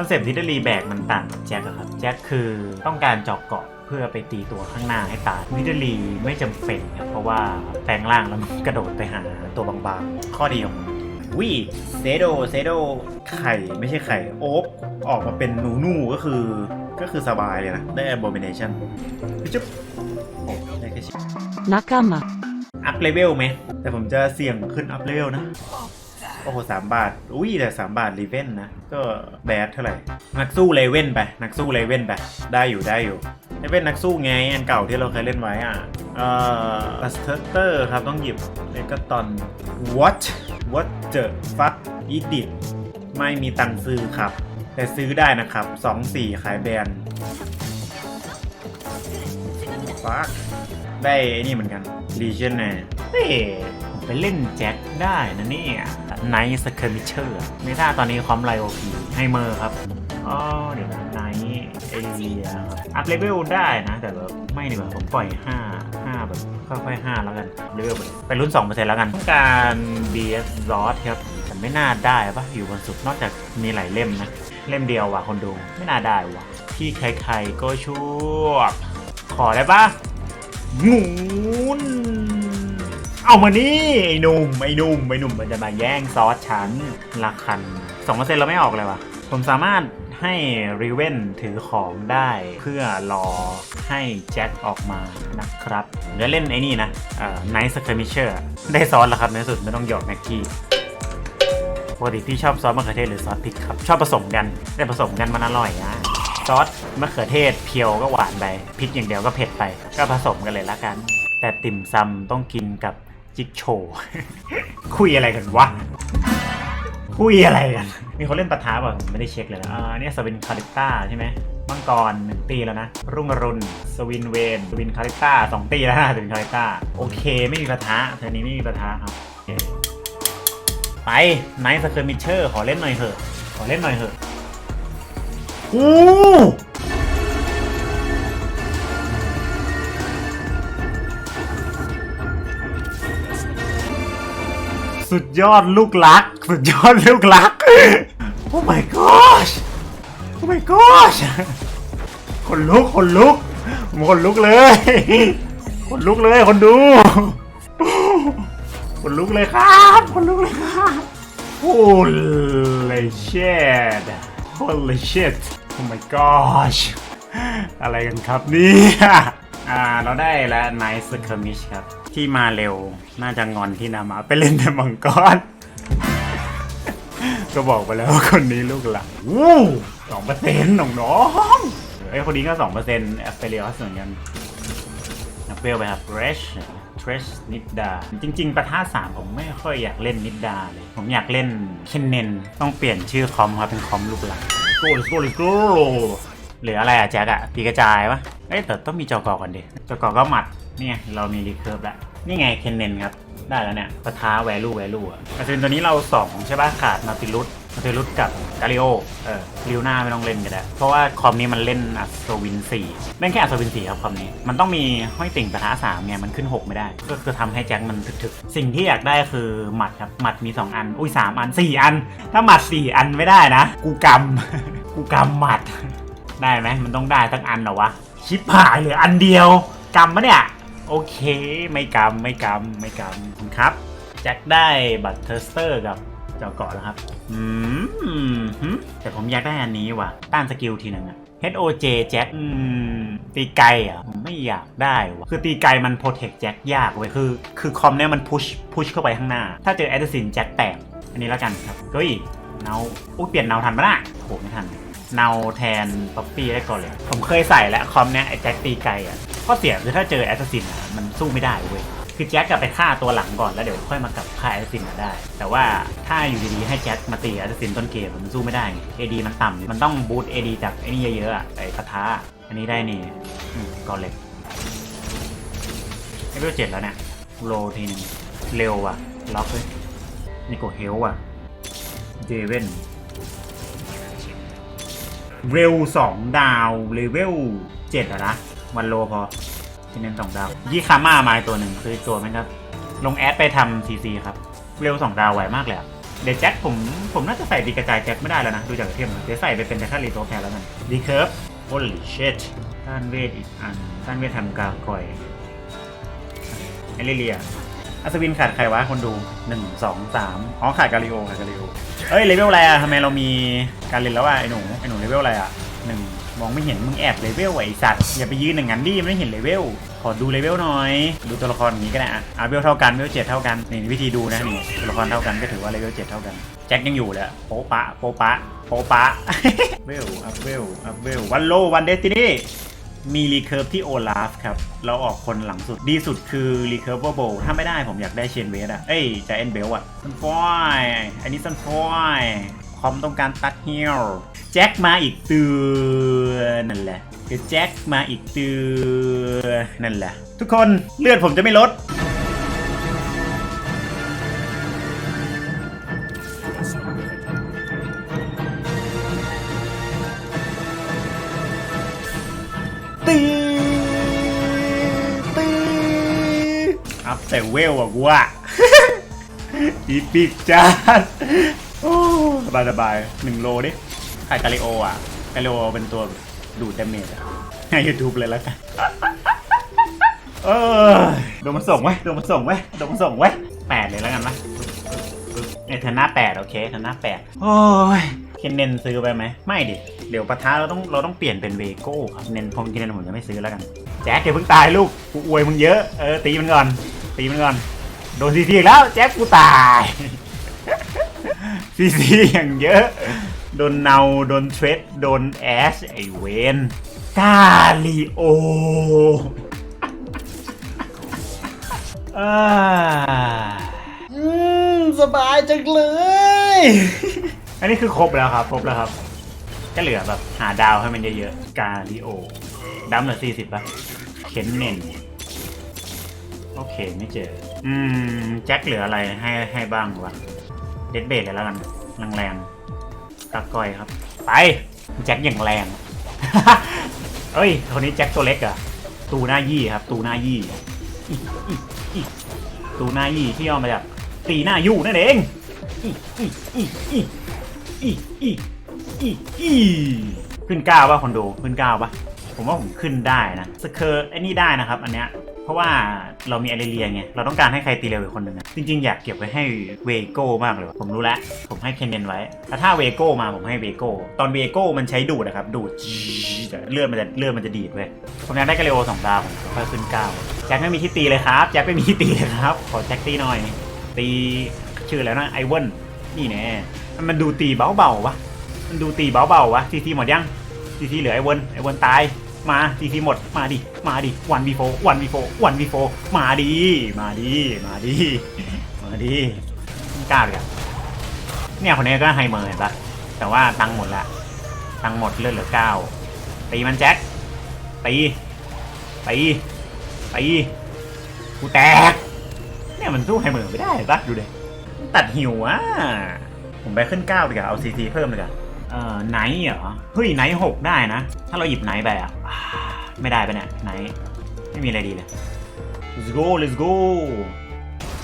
คอนเซปต์ที่ได้รีแบกมันต่างกับแจ็คอะครับแจ็คคือต้องการเจาะเกาะเพื่อไปตีตัวข้างหน้าให้ตายวิดลีไม่จำเป็นครับเพราะว่าแปลงร่างแล้วมันกระโดดไปหาตัวบางๆ ข้อดีของมันวิเซโดเซโดไข่ไม่ใช่ไข่โอ๊บออกมาเป็นหนูนูก็คือก็คือสบายเลยนะ ได้ abomination พี่จุ๊บโอ้ได้แค่ชิ仲間อัพเลเวลไหม แต่ผมจะเสี่ยงขึ้นอัพเลเวลนะโอ้โหสามบาท อุ้ยแต่สามบาทรีเว่นนะ ก็แบดเท่าไหร่ นักสู้เลเว่นไป นักสู้เลเว่นไป ได้อยู่ได้อยู่เลเว่นนักสู้ไง อันเก่าที่เราเคยเล่นไว้อะ เอ่อบัสเตอร์ครับต้องหยิบเลกตอน what what the fuck e d i t ไม่มีตังซื้อครับ แต่ซื้อได้นะครับ2-4ขายแบรนด์ฟักได้ไอ้นี่เหมือนกัน Legion แน่เฮ้ ไปเล่นแจ็คได้นะเนี่ยไนท์สเคมิเชอร์เมตาตอนนี้คอมไลโอพีให้เมอร์ครับอ๋อเดี๋ยวไนท์เอเรียครับอัพเลเวลได้นะ แต่แบบไม่ดีกว่าผมปล่อย 5 5 แบบค่อยๆ5แล้วกันเลเวลไปรุ่น2%แล้วกันต้องการ BS ซอสครับแต่ไม่น่าได้ปะอยู่บนสุดนอกจากมีหลายเล่มนะ เล่มเดียวว่ะคนดูไม่น่าได้ว่ะที่ใครๆก็ชวบขอได้ปะหมุน เอามานี่ไอ้หนุ่มไอ้หนุ่มไอ้หนุ่มมันจะมาแย่งซอสฉันละคันสองเปอร์เซ็นต์เราไม่ออกเลยวะผมสามารถให้ริเวนถือของได้เพื่อรอให้แจ็คออกมานะครับเดี๋ยวเล่นไอ้นี่นะเอ่อ Night Skirmisher ได้ซอสแล้วครับในที่สุดไม่ต้องหยอกแม็กกี้ปกติพี่ชอบซอสมะเขือเทศหรือซอสพริกครับ ชอบผสมกันแต่ผสมกันมันอร่อยนะซอสมะเขือเทศเพียวก็หวานไปพริกอย่างเดียวก็เผ็ดไป ก็ผสมกันเลยละกัน แต่ติ่มซำต้องกินกับ จิ๊กโชว์คุยอะไรกันวะ คุยอะไรกัน มีคนเล่นปะท้าป่ะไม่ได้เช็คเลยนะอ่าเนี่ยสวินคาริต้าใช่ไหมมังกรหนึ่งตีแล้วนะ รุ่งอรุณสวินเวนสวินคาริต้าสองตีแล้วนะสวินคาริต้าโอเค ไม่มีปะท้าเทอนี้ไม่มีปะท้าครับไปไนท์สเคอร์มิเชอร์ขอเล่นหน่อยเถอะขอเล่นหน่อยเถอะอู้ สุดยอดลูกรัก สุดยอดลูกรัก โอ้ my gosh โอ้ my gosh คนลุกคนลุกผมคนลุกเลย คนลุกเลยคนดู คนลุกเลยครับ คนลุกเลยครับ Holy shit Holy shit Oh my gosh อะไรกันครับเนี่ย อ่า เราได้แล้ว Nice Skirmish ครับ ที่มาเร็ว น่าจะงอนที่นามาไปเล่นแต่มังกร ก็บอกไปแล้วว่าคนนี้ลูกหลังวู้สองเปอร์เซ็นต์น้องๆไอ้ยคนนี้ก็สองเปอร์เซ็นต์แอฟเฟลียสเหมือนกันนับเวลไปครับ Fresh Fresh นิดดา จริง ๆ ประท่าสามผมไม่ค่อยอยากเล่นนิดดาเลย ผมอยากเล่นเคนเนนต้องเปลี่ยนชื่อคอมครับเป็นคอมลูกหลังโกลโกลโกเหลืออะไรอะแจ็คอะตีกระจายปะเอ้ยแต่ต้องมีจอกอก่อนดิจอกอก็หมัดนี่ไงเรามีรีเคิร์ฟแล้ว นี่ไงเคนเนนครับ ได้แล้วเนี่ยประท้าแวลูแวลูอะแต่เป็นตัวนี้เรา2ใช่ป่ะขาดนาติลุสนาติลุสกับกาลิโอเออลิวหน้าไม่ต้องเล่นก็ได้ เพราะว่าคอมนี้มันเล่นอัศวิน4เล่นแค่อัศวิน4ครับคอมนี้ มันต้องมีห้อยติ่งประท้า3ไงมันขึ้น6ไม่ได้ ก็คือทำให้แจ็คมันถึกๆ สิ่งที่อยากได้คือหมัดครับหมัดมี2อัน อุ้ย3อัน4อัน ถ้าหมัด4อันไม่ได้นะ กูกำกูกำหมัด ได้ไหมมันต้องได้ตั้งอันเหรอวะชิปหายเหลืออันเดียวกำมะเนี่ย โอเคไม่กำไม่กำไม่กำคุณครับ แจ็คได้บัตเทอร์สเตอร์กับเจ้าเกาะแล้วครับ อืมแต่ผมอยากได้อันนี้ว่ะ ต้านสกิลทีหนึ่งอะ HOJ แจ็คอืมตีไกลอะผมไม่อยากได้ว่ะคือตีไกลมันโปรเทคแจ็คยากเว้ยคือ คือคอมเนี่ยมันพุชพุชเข้าไปข้างหน้า ถ้าเจอแอดซินแจ็คแตกอันนี้แล้วกันครับเฮ้ยเนาอุ้ยเปลี่ยนเนาทันปะน่ะโหไม่ทันเนาแทนป๊อปปี้ได้ก่อนเลย ผมเคยใส่แล้วคอมเนี้ยไอ้แจ็คตีไกลอะ ข้อเสียคือถ้าเจอแอสซัสซินอะมันสู้ไม่ได้เว้ยคือแจ็คกลับไปฆ่าตัวหลังก่อนแล้วเดี๋ยวค่อยมากลับฆ่าแอสซัสซินมาได้ แต่ว่าถ้าอยู่ดีๆให้แจ็คมาตีแอสซัสซินต้นเกมมันสู้ไม่ได้เอดีมันต่ำมันต้องบูตเอดีจากไอ้นี่เยอะๆอะไอ้ปะทะอันนี้ได้นี่อืมก่อนเลยเลเวลเจ็ดแล้วเนี่ยโลทีนึงเร็วว่ะล็อกเลยนิโกเฮลว่ะเดเวนเร็วสองดาวเลเวลเจ็ดอะนะ วันโลพอที่เน้นสองดาวยี่คาม่ามาตัวหนึ่งคือตัวแม่งครับ ลงแอดไปทำซีซีครับ เร็วสองดาวไหวมากเลยเดี๋ยวแจ็คผมผมน่าจะใส่ดีกระจายแจ็คไม่ได้แล้วนะ ดูจากเทียมเดี๋ยวใส่ไปเป็นแค่รีโตแทนแล้วกันดีเคิร์ฟ holy shit ต้านเวทอีกอันต้านเวททำกาก่อยไอลิเลียอัศวินขาดใครวะคนดู1 2 3อ๋อขาดกาลิโอขาดกาลิโอเอ้ยเลเวลอะไรอะทำไมเรามีการเล่นแล้วอะไอหนูไอหนูเลเวลอะไรอะหนึ่ง มองไม่เห็นมึงแอบเลเวลไอสัตว์อย่าไปยืนอย่างนั้นดิไม่เห็นเลเวลขอดูเลเวลหน่อย ดูตัวละครอย่างนี้ก็ได้อะอะเลเวลเท่ากันเลเวลเจ็ดเท่ากันนี่วิธีดูนะนี่ตัวละครเท่ากันก็ถือว่าเลเวลเจ็ดเท่ากันแจ็คยังอยู่เลยอะโปปะโปปะโปปะเวลอัพเวลอัพเวลวันโลวันเดสตินี่มีรีเคิร์ฟที่โอลาฟครับ เราออกคนหลังสุดดีสุดคือรีเคิร์ฟโบถ้าไม่ได้ผมอยากได้เชนเวสอะเอ้ยจเอ็นเบลอะซันฟอยอันนี้ซันฟอย คอมต้องการตัดเฮีลแจ็คมาอีกตัวนั่นแหละเดี๋ยวแจ็คมาอีกตัวนั่นแหละ ทุกคนเลือดผมจะไม่ลดตีตีอัพแต่เวลอะกูอะอีปิกจัด สบายสบายหนึ่งโลดิไข่กาลิโออะกาลิโอเป็นตัวดูดดาเมจอะให้ยูทูบเลยแล้วกันเออโดนมันส่งไว้โดนมันส่งไว้โดนมันส่งไว้แปดเลยแล้วกันนะเอเทอหน้าแปดโอเคเทอหน้าแปดโอ้ยเคนเนนซื้อไปไหมไม่ดิ เดี๋ยวปะทะเราต้องเราต้องเปลี่ยนเป็นเวโก้ครับเนนผมเคนเนนผมจะไม่ซื้อแล้วกัน แจ็คอย่าเพิ่งตายลูกกูอวยมึงเยอะเออตีมันก่อนตีมันก่อนโดนซีซีแล้วแจ็คกูตาย ซีซีอย่างเยอะ โดนเนา โดนเทรดโดนแอชไอเวนกาลิโออ่าอืมสบายจังเลย อันนี้คือครบแล้วครับ ครบแล้วครับ ก็เหลือแบบหาดาวให้มันเยอะๆ กาลิโอดัมเหลือสี่สิบป่ะเข็นเน่นโอเคไม่เจอ อืม แจ็คเหลืออะไรให้ให้บ้างวะ เดดเบดเลยแล้วกันแรงๆตะก้อยครับ ไป แจ็คอย่างแรง เอ้ยคนนี้แจ็คตัวเล็กอะตูหน้ายี่ครับ ตูหน้ายี่อิอิอิตูหน้ายี่ที่ย่อมาจากตีหน้ายู่นั่นเองอิอิอิอิอิอิอิอิขึ้นเก้าป่ะคนดูขึ้นเก้าป่ะผมว่าผมขึ้นได้นะสเคอร์ไอ้นี่ได้นะครับ อันเนี้ย เพราะว่าเรามีอเรเลียไง เราต้องการให้ใครตีเร็วอีกคนหนึ่งอะจริงๆ อยากเก็บไว้ให้เวโก้มากเลยว่ะผมรู้แล้ว ผมให้เคนเนนไว้แต่ถ้าเวโก้มาผมให้เวโก้ ตอนเวโก้มันใช้ดูดนะครับ ดูดเลือดมันจะเลือดมันจะดีดเว้ย ผมอยากได้กาเลโอสองดาวผมค่อยขึ้นเก้าแจ็คไม่มีที่ตีเลยครับ แจ็คไม่มีที่ตีเลยครับ ขอแจ็คตีหน่อย ตีชื่อแล้วนะไอเวนนี่แน่มันดูตีเบาๆวะ มันดูตีเบาๆวะทีทีหมดยังทีทีเหลือไอเวนไอเวนตาย มาทีทีหมดมาดิมาดิวันวีโฟวันวีโฟวันวีโฟมาดิมาดิมาดิมาดิกล้าเลยอะเนี่ยคนนี้ก็ไฮเมอร์เห็นปะแต่ว่าตังหมดละตังหมดเลือดเหลือเก้าตีมันแจ็คตีตีตีกูแตกเนี่ยมันสู้ไฮเมอร์ไม่ได้เห็นปะดูดิตัดหิวอะผมไปขึ้นเก้าดีกว่าเอาซีทีเพิ่มเลยกันเอ่อไนท์เหรอเฮ้ยไนท์หกได้นะ ถ้าเราหยิบไนท์ไปอะ ไม่ได้ปะเนี่ยไนท์ไม่มีอะไรดีเลย let's go let's go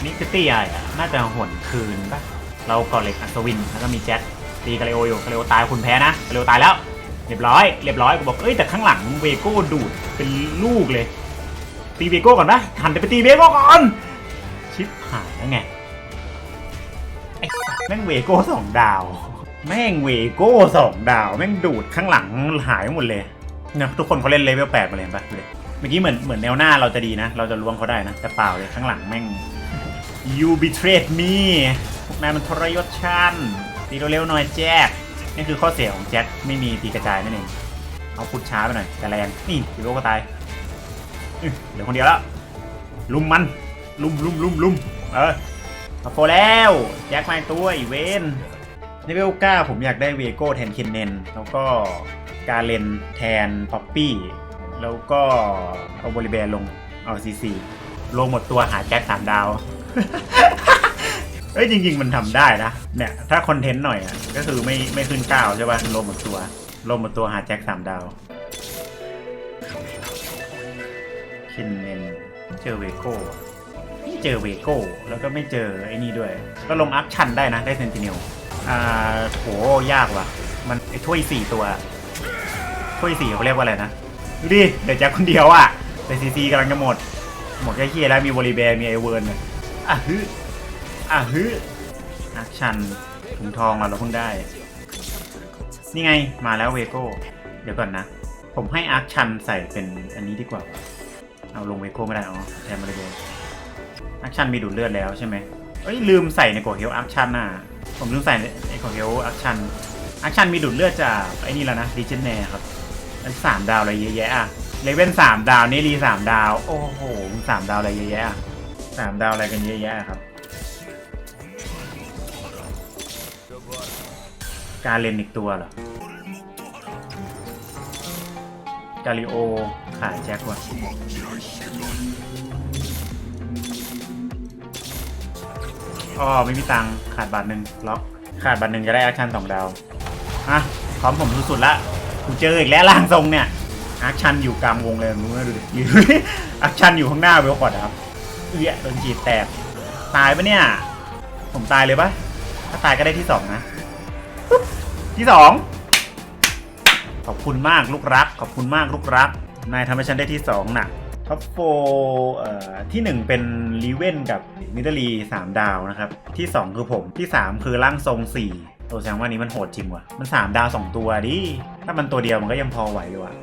นี่คือตีอะไรอะน่าจะหวนคืนปะเราก่อเหล็กอัศวิน แล้วก็มีแจ็คตีกาเลโออยู่กาเลโอตายคุณแพ้นะกาเลโอตายแล้ว เรียบร้อย เรียบร้อยกูบอกเอ้ยแต่ข้างหลังเวโก้ดูดเป็นลูกเลย ตีเวโก้ก่อนปะหันไปตีเวโก้ก่อน ชิปหายแล้วไงไอ้สัสแม่งเวโก้สองดาว แม่งเวโก้สองดาว แม่งดูดข้างหลังหายหมดเลย เนะทุกคนเขาเล่นเลเวลแปดมาเลยเห็นปะดูดิเมื่อกี้เหมือนเหมือนแนวหน้าเราจะดีนะ เราจะล้วงเขาได้นะ แต่เปล่าเลยข้างหลังแม่ง you betrayed me พวกนายมันทรยศฉันตีเร็วๆหน่อยแจ็คนี่คือข้อเสียของแจ็คไม่มีตีกระจายนั่นเองเอาพุดช้าไปหน่อยแต่แรงนี่ตีโลก็ตายเหลือคนเดียวแล้วลุมมันลุมลุมลุมลุมเออมาโฟแล้วแจ็คมาตัวอีเวน เลเวล9ผมอยากได้เวโก้แทนเคนเนนแล้วก็กาเลนแทนป๊อปปี้ แล้วก็เอาบริแบร์ลง เอาซีซีลงหมดตัวหาแจ็คสามดาว เอ้ยจริง ๆ มันทำได้นะ เนี่ย ถ้าคอนเทนต์หน่อยอะ ก็คือไม่ไม่ขึ้นเก้าใช่ป่ะลงหมดตัว ลงหมดตัวหาแจ็คสามดาวเคนเนนเจอเวโก้ไม่เจอเวโก้แล้วก็ไม่เจอไอ้นี่ด้วย ก็ลงอัพชันได้นะได้เซนติเนล อ่าโหยากว่ะ มันไอ้ถ้วยสี่ตัวถ้วยสี่เขาเรียกว่าอะไรนะดูดิเดี๋ยวแจ็คคนเดียวอะแต่ซีซีกำลังจะหมด หมดแค่เฮียแล้วมีวอลลีแบร์มีไอเวิร์นเนี่ยอะฮึอะฮึอักชันถุงทองเราเราเพิ่งได้ นี่ไงมาแล้วเวโก้ เดี๋ยวก่อนนะ ผมให้อาร์คชันใส่เป็นอันนี้ดีกว่า เอาลงเวโก้ไม่ได้อ๋อแทนมาเลยอาร์คชันมีดูดเลือดแล้วใช่ไหมเอ้ยลืมใส่ในโกเฮลอาร์คชันน่ะ ผมลืมใส่ในโกเฮลอาร์คชันอคชันมีดูดเลือดจากไอ้นี่แล้วนะดิเจนแนครับอันสามดาวอะไรเยอะแยะอะเลเว่นสามดาวนี่รีสามดาว โอ้โหมึงสามดาวอะไรเยอะแยะสามดาวอะไรกันเยอะแยะครับ การเลนอีกตัวเหรอกาลิโอ ขายแจ็คว่ะ อ๋อไม่มีตังขาดบาทหนึ่งล็อกขาดบาทหนึ่งจะได้แอคชั่นสองดาวอะพร้อมผมสุดๆละกูเจออีกแล้วล่างทรงเนี่ยแอคชั่นอยู่กลางวงเลยมึงมาดูดิอยู่แอคชั่นอยู่ข้างหน้าเวลคอร์ดครับเอื้อโดนจีบแตกตายปะเนี่ย ผมตายเลยปะถ้าตายก็ได้ที่สองนะที่สองขอบคุณมากลูกรัก ขอบคุณมากลูกรัก นายทำให้ฉันได้ที่สองน่ะ ท็อปโฟที่หนึ่งเป็นลีเว่นกับนิดลีสามดาวนะครับ ที่สองคือผมที่สามคือร่างทรงสี่ตัวแสดงว่านี้มันโหดจริงว่ะ มันสามดาวสองตัวดิ ถ้ามันตัวเดียวมันก็ยังพอไหวอยู่อะ